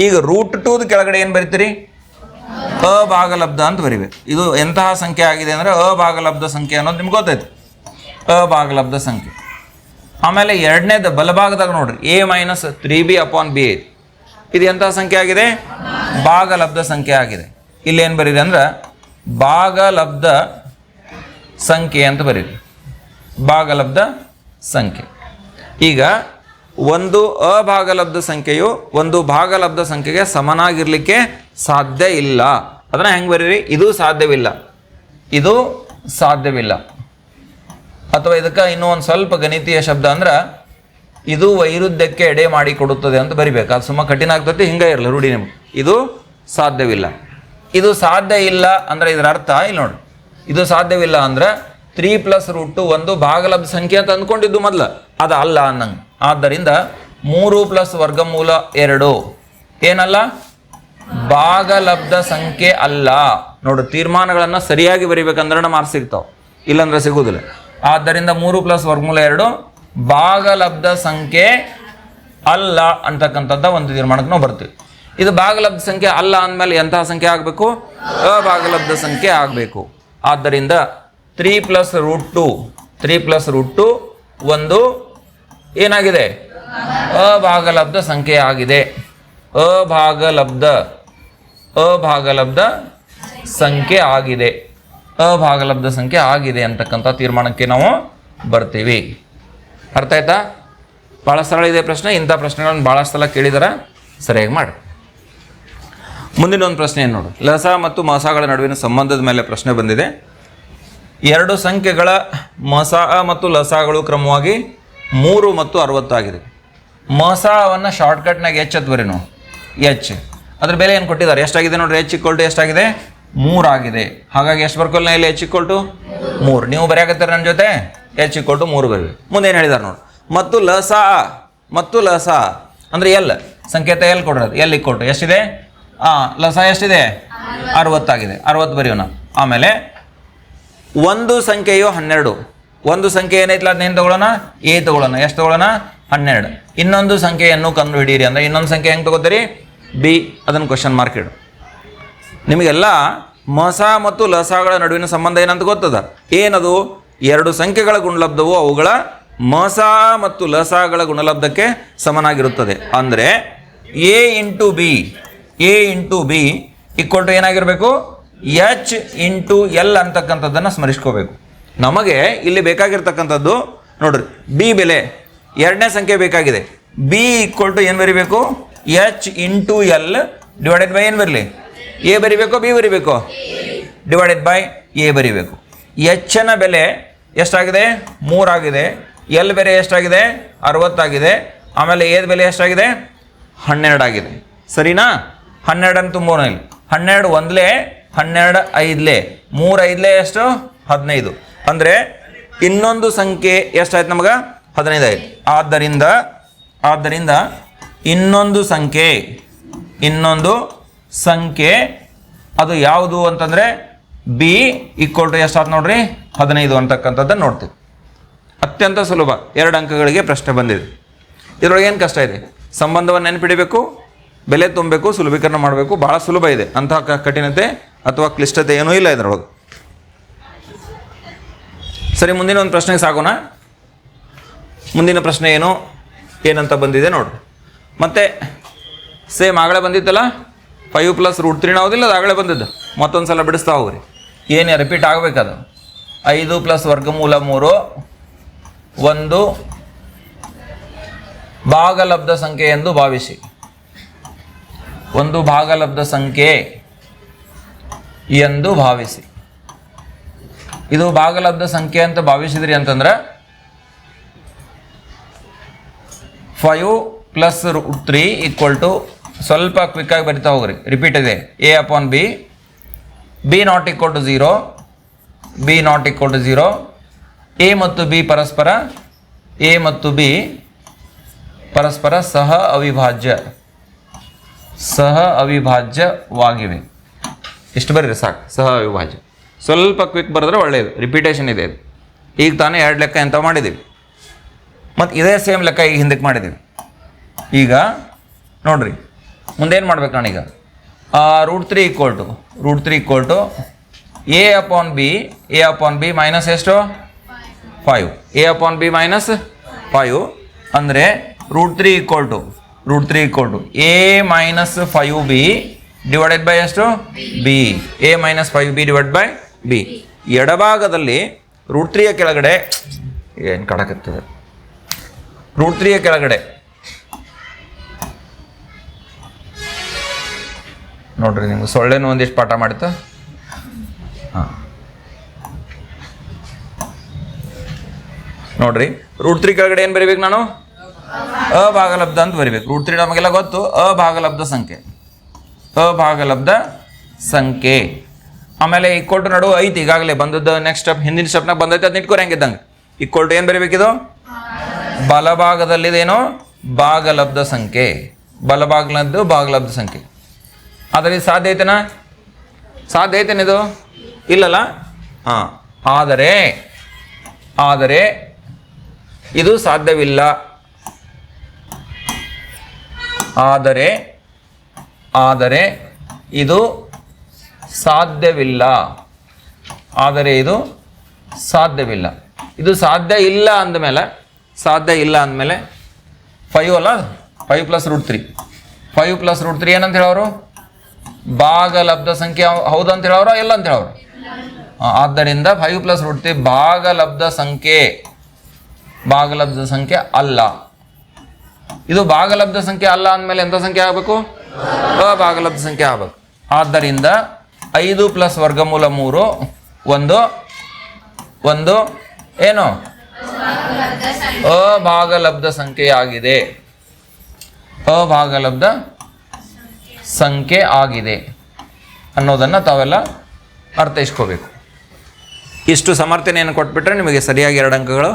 ಈಗ ರೂಟ್ ಟೂದ ಕೆಳಗಡೆ ಏನು ಬರಿತೀರಿ? ಅಭಾಗಲಬ್ಧ ಅಂತ ಬರಿಬೇಕು. ಇದು ಎಂತಹ ಸಂಖ್ಯೆ ಆಗಿದೆ ಅಂದರೆ ಅಭಾಗಲಬ್ಧ ಸಂಖ್ಯೆ ಅನ್ನೋದು ನಿಮ್ಗೆ ಗೊತ್ತೈತೆ ಅಭಾಗಲಬ್ಧ ಸಂಖ್ಯೆ. ಆಮೇಲೆ ಎರಡನೇದು ಬಲಭಾಗದಾಗ ನೋಡ್ರಿ. A minus three B upon B ಐತಿ ಇದು ಎಂತಹ ಸಂಖ್ಯೆ ಆಗಿದೆ? ಭಾಗಲಬ್ಧ ಸಂಖ್ಯೆ ಆಗಿದೆ. ಇಲ್ಲಿ ಏನು ಬರೀರಿ ಅಂದ್ರೆ ಭಾಗಲಬ್ಧ ಸಂಖ್ಯೆ ಅಂತ ಬರೀರಿ. ಭಾಗಲಬ್ಧ ಸಂಖ್ಯೆ. ಈಗ ಒಂದು ಅಭಾಗಲಬ್ಧ ಸಂಖ್ಯೆಯು ಒಂದು ಭಾಗಲಬ್ಧ ಸಂಖ್ಯೆಗೆ ಸಮನಾಗಿರಲಿಕ್ಕೆ ಸಾಧ್ಯ ಇಲ್ಲ. ಅದನ್ನ ಹೆಂಗೆ ಬರೀರಿ? ಇದು ಸಾಧ್ಯವಿಲ್ಲ. ಇದು ಸಾಧ್ಯವಿಲ್ಲ. ಅಥವಾ ಇದಕ್ಕೆ ಇನ್ನೂ ಒಂದು ಸ್ವಲ್ಪ ಗಣಿತೀಯ ಶಬ್ದ ಅಂದ್ರೆ ಇದು ವೈರುದ್ಯಕ್ಕೆ ಎಡೆ ಮಾಡಿ ಕೊಡುತ್ತದೆ ಅಂತ ಬರಿಬೇಕು. ಅದು ಸುಮ್ಮ ಕಠಿಣ ಆಗ್ತೈತಿ, ಹಿಂಗೆ ಇರಲಿ ರೂಢಿ ನಿಮ್ಗೆ. ಇದು ಸಾಧ್ಯವಿಲ್ಲ. ಇದು ಸಾಧ್ಯ ಇಲ್ಲ ಅಂದ್ರೆ ಇದರ ಅರ್ಥ, ಇಲ್ಲಿ ನೋಡಿ. ಇದು ಸಾಧ್ಯವಿಲ್ಲ ಅಂದ್ರೆ ತ್ರೀ ಪ್ಲಸ್ ರೂಟ್ ಒಂದು ಭಾಗಲಬ್ಧ ಸಂಖ್ಯೆ ಅಂತ ಅಂದ್ಕೊಂಡಿದ್ದು ಮೊದಲು. ಅದು ಅಲ್ಲ ಅನ್ನಂಗೆ. ಆದ್ದರಿಂದ ಮೂರು ಪ್ಲಸ್ ವರ್ಗಮೂಲ ಎರಡು. ಏನಲ್ಲ? ಭಾಗಲಬ್ಧ ಸಂಖ್ಯೆ ಅಲ್ಲ. ನೋಡು, ತೀರ್ಮಾನಗಳನ್ನು ಸರಿಯಾಗಿ ಬರಿಬೇಕಂದ್ರೆ ಮಾರ್ಕ್ಸ್ ಸಿಗ್ತಾವೆ. ಇಲ್ಲಂದ್ರೆ ಸಿಗುವುದಿಲ್ಲ ಆದ್ದರಿಂದ ಮೂರು ಪ್ಲಸ್ ವರ್ಗಮೂಲ ಎರಡು, ಭಾಗಲಬ್ಧ ಸಂಖ್ಯೆ ಅಲ್ಲ ಅಂತಕ್ಕಂಥದ್ದ ಒಂದು ತೀರ್ಮಾನಕ್ಕೆ ನಾವು ಬರ್ತೀವಿ. ಇದು ಭಾಗಲಬ್ಧ ಸಂಖ್ಯೆ ಅಲ್ಲ ಅಂದಮೇಲೆ ಎಂತಹ ಸಂಖ್ಯೆ ಆಗಬೇಕು? ಅಭಾಗಲಬ್ಧ ಸಂಖ್ಯೆ ಆಗಬೇಕು. ಆದ್ದರಿಂದ three plus root two, three plus root two ಒಂದು ಏನಾಗಿದೆ? ಅಭಾಗಲಬ್ಧ ಸಂಖ್ಯೆ ಆಗಿದೆ. ಅಭಾಗಲಬ್ಧ ಅಭಾಗಲಬ್ಧ ಸಂಖ್ಯೆ ಆಗಿದೆ. ಅಭಾಗಲಬ್ಧ ಸಂಖ್ಯೆ ಆಗಿದೆ ಅಂತಕ್ಕಂಥ ತೀರ್ಮಾನಕ್ಕೆ ನಾವು ಬರ್ತೀವಿ. ಅರ್ಥ ಆಯ್ತಾ? ಭಾಳ ಸರಳ ಇದೆ ಪ್ರಶ್ನೆ, ಇಂಥ ಪ್ರಶ್ನೆಗಳನ್ನು ಭಾಳ ಸಲ ಕೇಳಿದಾರ, ಸರಿಯಾಗಿ ಮಾಡಿ. ಮುಂದಿನ ಒಂದು ಪ್ರಶ್ನೆ ಏನು ನೋಡು. ಲಸ ಮತ್ತು ಮಸಗಳ ನಡುವಿನ ಸಂಬಂಧದ ಮೇಲೆ ಪ್ರಶ್ನೆ ಬಂದಿದೆ. ಎರಡು ಸಂಖ್ಯೆಗಳ ಮಸಾ ಮತ್ತು ಲಸಾಗಳು ಕ್ರಮವಾಗಿ ಮೂರು ಮತ್ತು ಅರವತ್ತಾಗಿದೆ ಮಸಾವನ್ನು ಶಾರ್ಟ್ಕಟ್ನಾಗ ಎಚ್ ಅಂತ ಬರೀ ನಾವು ಎಚ್. ಅದ್ರ ಬೆಲೆ ಏನು ಕೊಟ್ಟಿದ್ದಾರೆ? ಎಷ್ಟಾಗಿದೆ ನೋಡ್ರಿ? ಎಚ್ ಇಕ್ವಲ್ ಟು ಎಷ್ಟಾಗಿದೆ? ಮೂರಾಗಿದೆ ಹಾಗಾಗಿ ಎಷ್ಟು ಬರ್ಕೊಲ್ಲ ಇಲ್ಲಿ ಎಚ್ ಇಕ್ವಲ್ ಮೂರು. ನೀವು ಬರೆಯಾಕತ್ತೀರ ನನ್ನ ಜೊತೆ? ಎಚ್ ಇಕ್ವಲ್ ಟು ಮೂರು ಬರೀ ಮುಂದೆ ಏನು ಹೇಳಿದಾರೆ ನೋಡಿ? ಮತ್ತು ಲಸ ಮತ್ತು ಲಸ. ಅಂದರೆ ಎಲ್? ಸಂಕೇತ ಎಲ್ ಕೊಡ್ರಿ ಎಲ್ ಇಕ್ವಲ್ ಟು ಎಷ್ಟಿದೆ? ಹಾಂ ಲಸ ಎಷ್ಟಿದೆ? ಅರವತ್ತಾಗಿದೆ. ಅರವತ್ತು ಬರೆಯೋಣ. ಆಮೇಲೆ ಒಂದು ಸಂಖ್ಯೆಯು ಹನ್ನೆರಡು. ಒಂದು ಸಂಖ್ಯೆ ಏನೈತಲ್ಲ ಅದನ್ನೇನು ತಗೊಳ್ಳೋಣ ಎ ತಗೊಳ್ಳೋಣ ಎಷ್ಟು ತಗೊಳ್ಳೋಣ ಹನ್ನೆರಡು. ಇನ್ನೊಂದು ಸಂಖ್ಯೆಯನ್ನು ಕಂಡು ಹಿಡೀರಿ ಅಂದರೆ ಇನ್ನೊಂದು ಸಂಖ್ಯೆ ಹೆಂಗೆ ತಗೋತೀರಿ? ಬಿ. ಅದನ್ನು ಕ್ವಶನ್ ಮಾರ್ಕ್ ಇಡು. ನಿಮಗೆಲ್ಲ ಮಸ ಮತ್ತು ಲಸಗಳ ನಡುವಿನ ಸಂಬಂಧ ಏನಂತ ಗೊತ್ತದ? ಏನದು? ಎರಡು ಸಂಖ್ಯೆಗಳ ಗುಣಲಬ್ಧವು ಅವುಗಳ ಮಸ ಮತ್ತು ಲಸಗಳ ಗುಣಲಬ್ಧಕ್ಕೆ ಸಮನಾಗಿರುತ್ತದೆ. ಅಂದರೆ A into B. A into B equal to ಏನಾಗಿರಬೇಕು? ಎಚ್ ಇಂಟು ಎಲ್ ಅಂತಕ್ಕಂಥದ್ದನ್ನು ಸ್ಮರಿಸ್ಕೋಬೇಕು. ನಮಗೆ ಇಲ್ಲಿ ಬೇಕಾಗಿರ್ತಕ್ಕಂಥದ್ದು ನೋಡ್ರಿ ಬಿ ಬೆಲೆ, ಎರಡನೇ ಸಂಖ್ಯೆ ಬೇಕಾಗಿದೆ. ಬಿ ಈಕ್ವಲ್ ಟು ಏನು ಬರಿಬೇಕು? H into L divided by ಏನು ಬರಲಿ? ಎ ಬರಿಬೇಕು ಬಿ ಬರಿಬೇಕು? ಡಿವೈಡೆಡ್ ಬೈ ಎ ಬರಿಬೇಕು. ಎಚ್ನ ಬೆಲೆ ಎಷ್ಟಾಗಿದೆ? ಮೂರಾಗಿದೆ ಎಲ್ ಬೆಲೆ ಎಷ್ಟಾಗಿದೆ? ಅರವತ್ತಾಗಿದೆ ಆಮೇಲೆ ಎದ ಬೆಲೆ ಎಷ್ಟಾಗಿದೆ? ಹನ್ನೆರಡಾಗಿದೆ ಸರಿನಾ? ಹನ್ನೆರಡನ್ನು ತುಂಬೋಣ ಇಲ್ಲಿ. ಹನ್ನೆರಡು ಒಂದ್ಲೇ ಹನ್ನೆರಡು, ಐದ್ಲೆ, ಮೂರು, ಐದ್ಲೆ ಎಷ್ಟು? ಹದಿನೈದು. ಅಂದರೆ ಇನ್ನೊಂದು ಸಂಖ್ಯೆ ಎಷ್ಟಾಯ್ತು ನಮಗೆ? ಹದಿನೈದು ಆಯ್ತು. ಆದ್ದರಿಂದ ಆದ್ದರಿಂದ ಇನ್ನೊಂದು ಸಂಖ್ಯೆ ಇನ್ನೊಂದು ಸಂಖ್ಯೆ, ಅದು ಯಾವುದು ಅಂತಂದರೆ ಬಿ ಈಕ್ವಲ್ ಟು ಎಷ್ಟಾಯ್ತು ನೋಡ್ರಿ? ಹದಿನೈದು ಅಂತಕ್ಕಂಥದ್ದನ್ನು ನೋಡ್ತೀವಿ. ಅತ್ಯಂತ ಸುಲಭ. ಎರಡು ಅಂಕಗಳಿಗೆ ಪ್ರಶ್ನೆ ಬಂದಿದೆ. ಇದರೊಳಗೆ ಏನು ಕಷ್ಟ ಇದೆ? ಸಂಬಂಧವನ್ನು ನೆನಪಿಡಬೇಕು. ಬೆಲೆ ತುಂಬಬೇಕು, ಸುಲಭೀಕರಣ ಮಾಡಬೇಕು ಭಾಳ ಸುಲಭ ಇದೆ. ಅಂತಹ ಕಠಿಣತೆ ಅಥವಾ ಕ್ಲಿಷ್ಟತೆ ಏನೂ ಇಲ್ಲ ಇದರೊಳಗೆ. ಸರಿ, ಮುಂದಿನ ಒಂದು ಪ್ರಶ್ನೆಗೆ ಸಾಗೋಣ. ಮುಂದಿನ ಪ್ರಶ್ನೆ ಏನು, ಏನಂತ ಬಂದಿದೆ ನೋಡ್ರಿ ಮತ್ತೆ ಸೇಮ್ ಆಗಲೇ ಬಂದಿತ್ತಲ್ಲ? ಫೈವ್ ಪ್ಲಸ್ ರೂಟ್ ತ್ರೀ ಹೌದಿಲ್ಲ ಅದು ಆಗಲೇ ಬಂದಿದ್ದು. ಮತ್ತೊಂದು ಸಲ ಬಿಡಿಸ್ತಾ ಹೋಗ್ರಿ. ಏನೇ ರಿಪೀಟ್ ಆಗಬೇಕದು. ಐದು ಪ್ಲಸ್ ವರ್ಗಮೂಲ ಮೂರು, ಒಂದು, ಭಾಗಲಬ್ಧ ಸಂಖ್ಯೆ ಎಂದು ಭಾವಿಸಿ. ಒಂದು ಭಾಗಲಬ್ಧ ಸಂಖ್ಯೆ ಎಂದು ಭಾವಿಸಿ. ಇದು ಭಾಗಲಬ್ಧ ಸಂಖ್ಯೆ ಅಂತ ಭಾವಿಸಿದ್ರಿ ಅಂತಂದ್ರೆ five plus three equal to ಸ್ವಲ್ಪ ಕ್ವಿಕ್ಕಾಗಿ ಬರಿತಾ ಹೋಗ್ರಿ. ರಿಪೀಟ್ ಇದೆ. A upon B B not equal to zero B not equal to zero A ಮತ್ತು ಬಿ ಪರಸ್ಪರ ಎ ಮತ್ತು ಬಿ ಪರಸ್ಪರ ಸಹ ಅವಿಭಾಜ್ಯ. ಸಹ ಅವಿಭಾಜ್ಯವಾಗಿವೆ. ಇಷ್ಟು ಬರ್ರಿ ಸಾಕು? ಸಹ ಅವಿಭಾಜ್ಯ. ಸ್ವಲ್ಪ ಕ್ವಿಕ್ ಬರೆದ್ರೆ ಒಳ್ಳೆಯದು ರಿಪಿಟೇಷನ್ ಇದೆ ಇದು. ಈಗ ತಾನೇ ಎರಡು ಲೆಕ್ಕ ಎಂತ ಮಾಡಿದ್ದೀವಿ. ಮತ್ತು ಇದೇ ಸೇಮ್ ಲೆಕ್ಕ ಈಗ ಹಿಂದಕ್ಕೆ ಮಾಡಿದ್ದೀವಿ. ಈಗ ನೋಡಿರಿ. ಮುಂದೇನು ಮಾಡ್ಬೇಕು ನಾನೀಗ? Root three equal to root three equal to A upon B A upon B minus ಎಷ್ಟು? Five A upon B minus five ಅಂದರೆ root three equal to root three equal to A minus five B divided by ಎಷ್ಟು? B A minus five B divide by B ಎಡಭಾಗದಲ್ಲಿ root ತ್ರೀಯ ಕೆಳಗಡೆ ಏನು ಕಡಕತ್ತದೆ root ತ್ರೀಯ ಕೆಳಗಡೆ. ನೋಡ್ರಿ ನಿಮ್ಗೆ ಸೊಳ್ಳೆನೂ ಒಂದಿಷ್ಟು ಪಾಠ ಮಾಡಿತ ಹಾಂ. ನೋಡ್ರಿ ರೂಟ್ ತ್ರೀ ಕೆಳಗಡೆ ಏನು ಬರಿಬೇಕು ನಾನು? ಅಭಾಗಲಬ್ಧ ಅಂತ ಬರಿಬೇಕು. ರೂಟ್ ತ್ರೀ ನಮಗೆಲ್ಲ ಗೊತ್ತು. ಅಭಾಗಲಬ್ಧ ಸಂಖ್ಯೆ. ಅಭಾಗಲಬ್ಧ ಸಂಖ್ಯೆ. ಆಮೇಲೆ ಈಕ್ವಲ್ ಟು ನಡು, ಐತಿ. ಈಗಾಗಲೇ ಬಂದದ್ದು ನೆಕ್ಸ್ಟ್ ಸ್ಟೆಪ್ ಹಿಂದಿನ ಸ್ಟೆಪ್ನಾಗ ಬಂದೈತೆ ಅದು ಇಟ್ಕೋರಿ ಹೆಂಗಿದ್ದಂಗೆ ಈಕ್ವಲ್ ಟು ಏನು ಬರಿಬೇಕಿದು ಬಲಭಾಗದಲ್ಲಿದೇನು? ಭಾಗಲಬ್ಧ ಸಂಖ್ಯೆ. ಬಲಭಾಗಲದ್ದು ಭಾಗಲಬ್ಧ ಸಂಖ್ಯೆ. ಇದು ಸಾಧ್ಯ ಐತೆನಾ? ಸಾಧ್ಯ ಐತೇನಿದು? ಇಲ್ಲಲ್ಲ? ಹಾಂ. ಆದರೆ ಆದರೆ ಇದು ಸಾಧ್ಯವಿಲ್ಲ. ಆದರೆ ಆದರೆ ಇದು ಸಾಧ್ಯವಿಲ್ಲ. ಆದರೆ ಇದು ಸಾಧ್ಯವಿಲ್ಲ. ಇದು ಸಾಧ್ಯ ಇಲ್ಲ ಅಂದಮೇಲೆ, ಸಾಧ್ಯ ಇಲ್ಲ ಅಂದಮೇಲೆ ಫೈವ್ ಅಲ್ಲ? Five plus root three five plus root three ಏನಂತ ಹೇಳೋರು? ಭಾಗಲಬ್ಧ ಸಂಖ್ಯೆ ಹೌದಂತ ಹೇಳೋರು? ಇಲ್ಲ ಅಂತ ಹೇಳೋರು ಆದ್ದರಿಂದ ಫೈವ್ ಪ್ಲಸ್ ರೂಟ್ ತ್ರೀ ಭಾಗಲಬ್ಧ ಸಂಖ್ಯೆ. ಭಾಗಲಬ್ಧ ಸಂಖ್ಯೆ ಅಲ್ಲ. ಇದು ಭಾಗಲಬ್ಧ ಸಂಖ್ಯೆ ಅಲ್ಲ ಅಂದಮೇಲೆ ಎಂಥ ಸಂಖ್ಯೆ ಆಗಬೇಕು? ಅಭಾಗಲಬ್ಧ ಸಂಖ್ಯೆ ಆಗಬೇಕು. ಆದ್ದರಿಂದ ಐದು ಪ್ಲಸ್ ವರ್ಗಮೂಲ ಮೂರು, ಒಂದು ಒಂದು, ಏನು? ಅಭಾಗಲಬ್ಧ ಸಂಖ್ಯೆಯಾಗಿದೆ ಅಭಾಗಲಬ್ಧ ಸಂಖ್ಯೆ ಆಗಿದೆ ಅನ್ನೋದನ್ನು ತಾವೆಲ್ಲ ಅರ್ಥೈಸ್ಕೋಬೇಕು. ಇಷ್ಟು ಸಮರ್ಥನೆಯನ್ನು ಕೊಟ್ಬಿಟ್ರೆ ನಿಮಗೆ ಸರಿಯಾಗಿ ಎರಡು ಅಂಕಗಳು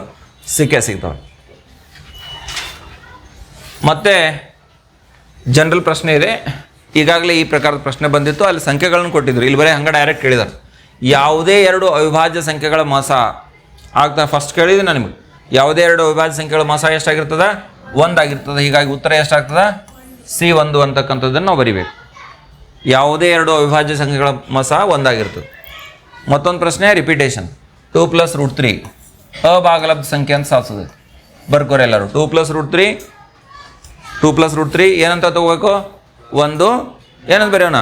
ಸಿಕ್ಕೇ ಸಿಗ್ತವೆ. ಮತ್ತೆ ಜನರಲ್ ಪ್ರಶ್ನೆ ಇದೆ. ಈಗಾಗಲೇ ಈ ಪ್ರಕಾರದ ಪ್ರಶ್ನೆ ಬಂದಿತ್ತು. ಅಲ್ಲಿ ಸಂಖ್ಯೆಗಳನ್ನು ಕೊಟ್ಟಿದ್ರು. ಇಲ್ಲಿ ಬರೀ ಹಂಗೆ ಡೈರೆಕ್ಟ್ ಕೇಳಿದಾರೆ. ಯಾವುದೇ ಎರಡು ಅವಿಭಾಜ್ಯ ಸಂಖ್ಯೆಗಳ ಮಾಸ ಆಗ್ತಾ ಫಸ್ಟ್ ಕೇಳಿದೆ ನಾನು ನಿಮಗೆ. ಯಾವುದೇ ಎರಡು ಅವಿಭಾಜ್ಯ ಸಂಖ್ಯೆಗಳ ಮಾಸ ಎಷ್ಟಾಗಿರ್ತದ? ಒಂದಾಗಿರ್ತದೆ ಹೀಗಾಗಿ ಉತ್ತರ ಎಷ್ಟಾಗ್ತದೆ? ಸಿ ಒಂದು ಅಂತಕ್ಕಂಥದ್ದನ್ನು ನಾವು ಬರಿಬೇಕು. ಯಾವುದೇ ಎರಡು ಅವಿಭಾಜ್ಯ ಸಂಖ್ಯೆಗಳ ಮಾಸ ಒಂದಾಗಿರ್ತದೆ. ಮತ್ತೊಂದು ಪ್ರಶ್ನೆ repetition two plus root three ಅಭಾಗಲಬ್ಧ ಸಂಖ್ಯೆ ಅಂತ ಸಾಧಿಸೋದು ಬರ್ಕೋರಿ ಎಲ್ಲರೂ. Two plus root three two plus root three, ಏನಂತ ತಗೋಬೇಕು? ಒಂದು, ಏನಂತ ಬರೆಯೋಣ?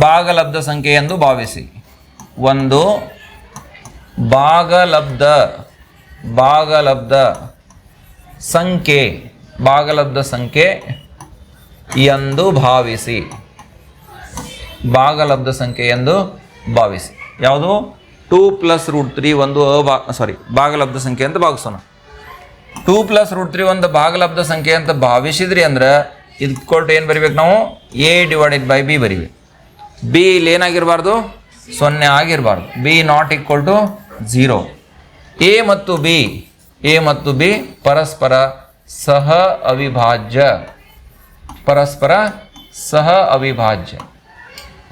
ಭಾಗಲಬ್ಧ ಸಂಖ್ಯೆ ಎಂದು ಭಾವಿಸಿ. ಒಂದು, ಭಾಗಲಬ್ಧ ಭಾಗಲಬ್ಧ ಸಂಖ್ಯೆ ಭಾಗಲಬ್ಧ ಸಂಖ್ಯೆ ಎಂದು ಭಾವಿಸಿ. ಭಾಗಲಬ್ಧ ಸಂಖ್ಯೆ ಎಂದು ಭಾವಿಸಿ. ಯಾವುದು? ಟೂ ಪ್ಲಸ್ ರೂಟ್ ತ್ರೀ ಒಂದು ಸಾರಿ, ಭಾಗಲಬ್ಧ ಸಂಖ್ಯೆ ಅಂತ ಭಾವಿಸೋಣ. ಟೂ ಪ್ಲಸ್ ರೂಟ್ ತ್ರೀ ಒಂದು ಭಾಗಲಬ್ಧ ಸಂಖ್ಯೆ ಅಂತ ಭಾವಿಸಿದ್ರಿ ಅಂದ್ರೆ ಇದು ಕೊಟ್ಟು ಏನು ಬರಿಬೇಕು ನಾವು? ಎ ಡಿವೈಡೆಡ್ ಬೈ ಬಿ ಬರಿಬೇಕು ಬಿ ಇಲ್ಲಿ ಏನಾಗಿರಬಾರ್ದು? ಸೊನ್ನೆ ಆಗಿರಬಾರ್ದು. B not equal to zero A ಮತ್ತು ಬಿ ಎ ಮತ್ತು ಬಿ ಪರಸ್ಪರ ಸಹ ಅವಿಭಾಜ್ಯ. ಪರಸ್ಪರ ಸಹ ಅವಿಭಾಜ್ಯ.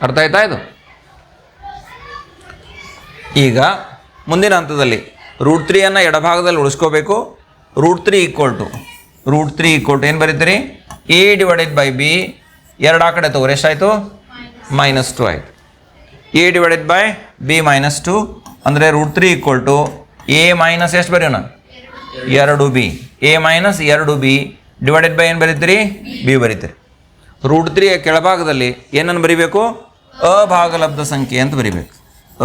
ಅರ್ಥ ಆಯ್ತಾ ಇದು? ಈಗ ಮುಂದಿನ ಹಂತದಲ್ಲಿ ರೂಟ್ ತ್ರೀಯನ್ನು ಎಡಭಾಗದಲ್ಲಿ ಉಳಿಸ್ಕೋಬೇಕು. Root three equal to root three equal to ಏನು ಬರೀತೀರಿ ಎ ಡಿವೈಡೆಡ್ ಬೈ ಬಿ ಎರಡು ಆ ಕಡೆ ತಗೋರಿ, ಎಷ್ಟಾಯಿತು? ಮೈನಸ್ ಟು ಆಯಿತು. A divided by B minus two ಅಂದರೆ root three equal to A minus ಎಷ್ಟು ಬರೆಯೋಣ ಎರಡು ಬಿ ಎ ಮೈನಸ್ ಎರಡು ಬಿ ಡಿವೈಡೆಡ್ ಬೈ ಏನು ಬರೀತೀರಿ? ಬಿ ಬರೀತೀರಿ. ರೂಟ್ ತ್ರೀ ಕೆಳಭಾಗದಲ್ಲಿ ಏನನ್ನು ಬರಿಬೇಕು? ಅಭಾಗಲಬ್ಧ ಸಂಖ್ಯೆ ಅಂತ ಬರಿಬೇಕು.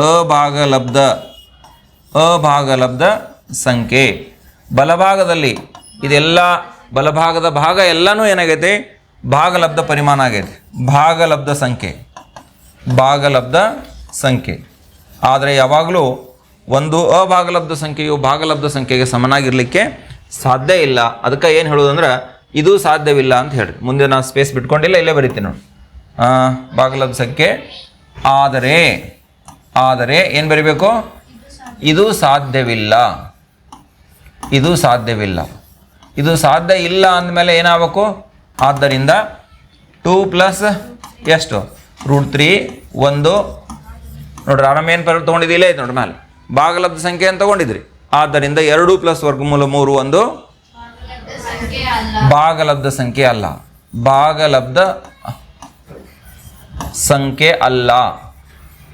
ಅಭಾಗಲಬ್ಧ. ಅಭಾಗಲಬ್ಧ ಸಂಖ್ಯೆ. ಬಲಭಾಗದಲ್ಲಿ ಇದೆಲ್ಲ ಬಲಭಾಗದ ಭಾಗ ಎಲ್ಲನೂ ಏನಾಗೈತೆ? ಭಾಗಲಬ್ಧ ಪರಿಮಾಣ ಆಗೈತೆ. ಭಾಗಲಬ್ಧ ಸಂಖ್ಯೆ. ಭಾಗಲಬ್ಧ ಸಂಖ್ಯೆ. ಆದರೆ ಯಾವಾಗಲೂ ಒಂದು ಅಭಾಗಲಬ್ಧ ಸಂಖ್ಯೆಯು ಭಾಗಲಬ್ಧ ಸಂಖ್ಯೆಗೆ ಸಮನಾಗಿರಲಿಕ್ಕೆ ಸಾಧ್ಯ ಇಲ್ಲ. ಅದಕ್ಕೆ ಏನು ಹೇಳೋದಂದ್ರೆ, ಇದು ಸಾಧ್ಯವಿಲ್ಲ ಅಂತ ಹೇಳಿ ಮುಂದೆ ನಾನು ಸ್ಪೇಸ್ ಬಿಟ್ಕೊಂಡಿಲ್ಲ, ಇಲ್ಲೇ ಬರಿತೀನಿ ನೋಡಿ. ಭಾಗಲಬ್ಧ ಸಂಖ್ಯೆ. ಆದರೆ ಆದರೆ ಏನು ಬರೀಬೇಕು? ಇದು ಸಾಧ್ಯವಿಲ್ಲ. ಇದು ಸಾಧ್ಯವಿಲ್ಲ. ಇದು ಸಾಧ್ಯ ಇಲ್ಲ ಅಂದಮೇಲೆ ಏನಾಗಬೇಕು? ಆದ್ದರಿಂದ ಟೂ ಪ್ಲಸ್ ಎಷ್ಟು? ರೂಟ್ ತ್ರೀ, ಒಂದು. ನೋಡ್ರಿ, ಆರಾಮ ಏನು ಪರ ತೊಗೊಂಡಿದ್ದಿಲ್ಲ ಐತೆ ನೋಡ್ರಿ ಮೇಲೆ ಭಾಗಲಬ್ಧ ಸಂಖ್ಯೆ ಅಂತ ತೊಗೊಂಡಿದ್ರಿ? ಆದ್ದರಿಂದ ಎರಡು ಪ್ಲಸ್ ವರ್ಗಮೂಲ ಮೂರು, ಒಂದು. ಭಾಗಲಬ್ಧ ಸಂಖ್ಯೆ ಅಲ್ಲ. ಭಾಗಲಬ್ಧ ಸಂಖ್ಯೆ ಅಲ್ಲ.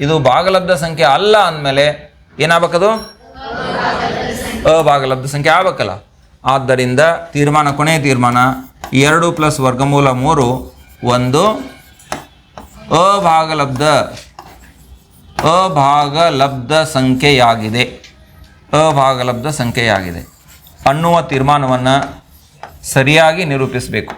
ಇದು ಭಾಗಲಬ್ಧ ಸಂಖ್ಯೆ ಅಲ್ಲ ಅಂದಮೇಲೆ ಏನಾಗಬೇಕದು? ಅಭಾಗಲಬ್ಧ ಸಂಖ್ಯೆ ಆಗಬೇಕಲ್ಲ? ಆದ್ದರಿಂದ ತೀರ್ಮಾನ, ಕೊನೆಯ ತೀರ್ಮಾನ, ಎರಡು ಪ್ಲಸ್ ವರ್ಗಮೂಲ ಮೂರು, ಒಂದು ಅಭಾಗಲಬ್ಧ ಅಭಾಗಲಬ್ಧ ಸಂಖ್ಯೆಯಾಗಿದೆ. ಅಭಾಗಲಬ್ಧ ಸಂಖ್ಯೆಯಾಗಿದೆ. ಅನ್ನುವ ತೀರ್ಮಾನವನ್ನು ಸರಿಯಾಗಿ ನಿರೂಪಿಸಬೇಕು.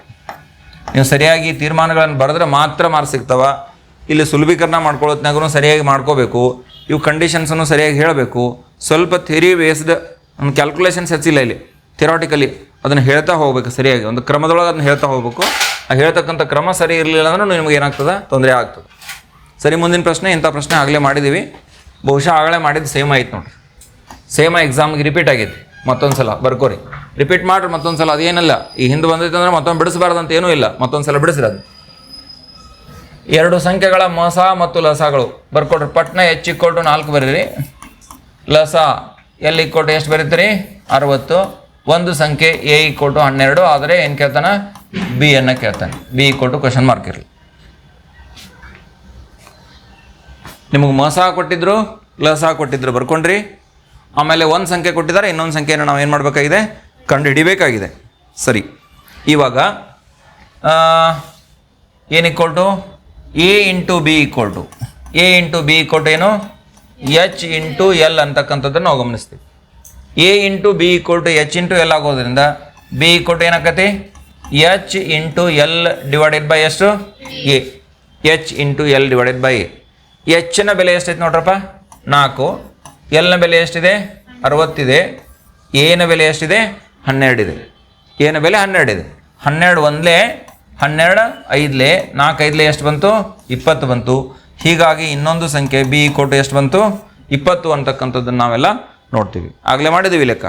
ನೀವು ಸರಿಯಾಗಿ ತೀರ್ಮಾನಗಳನ್ನು ಬರೆದ್ರೆ ಮಾತ್ರ ಮಾರ್ಕ್ಸ್ ಸಿಗ್ತವ. ಇಲ್ಲಿ ಸುಲಭೀಕರಣ ಮಾಡ್ಕೊಳ್ಳೋತ್ನಾಗೂ ಸರಿಯಾಗಿ ಮಾಡ್ಕೋಬೇಕು. ಇವು ಕಂಡೀಷನ್ಸನ್ನು ಸರಿಯಾಗಿ ಹೇಳಬೇಕು. ಸ್ವಲ್ಪ ಥಿಯರಿ ಬೇಸ್ಡ್ ಒಂದು ಕ್ಯಾಲ್ಕುಲೇಷನ್ಸ್ ಹೆಚ್ಚಿಲ್ಲ ಇಲ್ಲಿ. ಥಿರಾಟಿಕಲಿ ಅದನ್ನು ಹೇಳ್ತಾ ಹೋಗ್ಬೇಕು ಸರಿಯಾಗಿ. ಒಂದು ಕ್ರಮದೊಳಗೆ ಅದನ್ನ ಹೇಳ್ತಾ ಹೋಗ್ಬೇಕು. ಆ ಹೇಳ್ತಕ್ಕಂಥ ಕ್ರಮ ಸರಿ ಇರಲಿಲ್ಲ ಅಂದ್ರೆ ನಿಮಗೆ ಏನಾಗ್ತದೆ? ತೊಂದರೆ ಆಗ್ತದೆ. ಸರಿ, ಮುಂದಿನ ಪ್ರಶ್ನೆ, ಇಂಥ ಪ್ರಶ್ನೆ ಆಗಲೇ ಮಾಡಿದ್ದೀವಿ ಬಹುಶಃ ಆಗಲೇ ಮಾಡಿದ್ದು ಸೇಮ್ ಆಯ್ತು ನೋಡ್ರಿ. ಸೇಮ್ ಎಕ್ಸಾಮ್ಗೆ ರಿಪೀಟ್ ಆಗೈತಿ ಮತ್ತೊಂದು ಸಲ ಬರ್ಕೋರಿ. ರಿಪೀಟ್ ಮಾಡ್ರಿ ಮತ್ತೊಂದು ಸಲ ಅದೇನಿಲ್ಲ ಈ ಹಿಂದೆ ಬಂದೈತೆ ಅಂದ್ರೆ ಮತ್ತೊಂದು ಬಿಡಿಸಬಾರ್ದು ಅಂತ ಏನೂ ಇಲ್ಲ. ಮತ್ತೊಂದು ಸಲ ಬಿಡಿಸಿರ ಅದು ಎರಡು ಸಂಖ್ಯೆಗಳ ಮಸ ಮತ್ತು ಲಸಗಳು. ಬರ್ಕೊಡ್ರಿ. ಪಟ್ನ ಎಚ್ ಇಕ್ಕೊಟ್ಟು ನಾಲ್ಕು ಬರೀರಿ. ಲಸ. ಎಲ್ ಟು ಎಷ್ಟು ಬರೀತೀರಿ ಅರವತ್ತು. ಒಂದು ಸಂಖ್ಯೆ ಎ ಕೊಟ್ಟು ಹನ್ನೆರಡು. ಆದರೆ ಏನು ಕೇಳ್ತಾನೆ? ಬಿ ಅನ್ನ ಕೇಳ್ತಾನೆ. ಬಿ ಇಕ್ಕೊಟ್ಟು ಕ್ವಶನ್ ಮಾರ್ಕ್ ಇರಲಿ. ನಿಮಗೆ ಮಸ ಕೊಟ್ಟಿದ್ರು? ಲಸ ಕೊಟ್ಟಿದ್ರು. ಬರ್ಕೊಂಡ್ರಿ. ಆಮೇಲೆ ಒಂದು ಸಂಖ್ಯೆ ಕೊಟ್ಟಿದ್ದಾರೆ. ಇನ್ನೊಂದು ಸಂಖ್ಯೆಯನ್ನು ನಾವು ಏನು ಮಾಡಬೇಕಾಗಿದೆ? ಕಂಡು ಹಿಡಿಬೇಕಾಗಿದೆ ಸರಿ. ಇವಾಗ ಏನು equal to A into B equal to A into B equal to ಏನು? ಎಚ್ ಇಂಟು ಎಲ್ ಅಂತಕ್ಕಂಥದ್ದನ್ನು ನಾವು ಗಮನಿಸ್ತೀವಿ. A into B equal to H into L ಆಗೋದ್ರಿಂದ B equal to ಏನಾಕತಿ H into L divided by ಎಷ್ಟು? A H into L divided by A ಎಚ್ನ ಬೆಲೆ ಎಷ್ಟೈತೆ ನೋಡ್ರಪ್ಪ? ನಾಲ್ಕು. ಎಲ್ನ ಬೆಲೆ ಎಷ್ಟಿದೆ? ಅರವತ್ತಿದೆ. ಎನ ಬೆಲೆ ಎಷ್ಟಿದೆ? ಹನ್ನೆರಡಿದೆ. ಏನ ಬೆಲೆ ಹನ್ನೆರಡಿದೆ. ಹನ್ನೆರಡು ಒಂದಲೇ, ಹನ್ನೆರಡು ಐದಲೇ ನಾಲ್ಕು ಐದಲೇ ಎಷ್ಟು ಬಂತು? ಇಪ್ಪತ್ತು ಬಂತು. ಹೀಗಾಗಿ ಇನ್ನೊಂದು ಸಂಖ್ಯೆ ಬಿ ಕೊಟ್ಟು ಎಷ್ಟು ಬಂತು? ಇಪ್ಪತ್ತು ಅಂತಕ್ಕಂಥದ್ದನ್ನು ನಾವೆಲ್ಲ ನೋಡ್ತೀವಿ. ಆಗಲೇ ಮಾಡಿದ್ದೀವಿ ಲೆಕ್ಕ.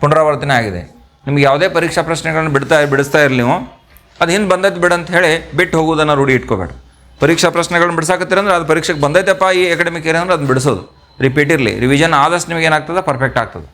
ಪುನರಾವರ್ತನೆ ಆಗಿದೆ. ನಿಮ್ಗೆ ಯಾವುದೇ ಪರೀಕ್ಷಾ ಪ್ರಶ್ನೆಗಳನ್ನು ಬಿಡ್ತಾ ಬಿಡಿಸ್ತಾ ಇರಲಿ ನೀವು. ಅದು ಹಿಂದೆ ಬಂದದ್ದು ಬಿಡು ಅಂತ ಹೇಳಿ ಬಿಟ್ಟು ಹೋಗೋದನ್ನು ರೂಢಿ ಇಟ್ಕೋಬೇಡ. ಪರೀಕ್ಷಾ ಪ್ರಶ್ನೆಗಳನ್ನ ಬಿಡ್ಸಾಕತ್ತೀರಂದ್ರೆ ಅದು ಪರೀಕ್ಷೆಗೆ ಬಂದೈತಪ್ಪ ಈ ಅಕಾಡೆಮಿಕ್ ಇಯರ್ ಅಂದ್ರೆ ಅದನ್ನ ಬಿಡಿಸೋದು. ರಿಪೀಟ್ ಇರಲಿ. ರಿವಿಷನ್ ಆದಷ್ಟು ನಿಮಗೆ ಏನಾಗ್ತದೆ? ಪರ್ಫೆಕ್ಟ್ ಆಗ್ತದೆ.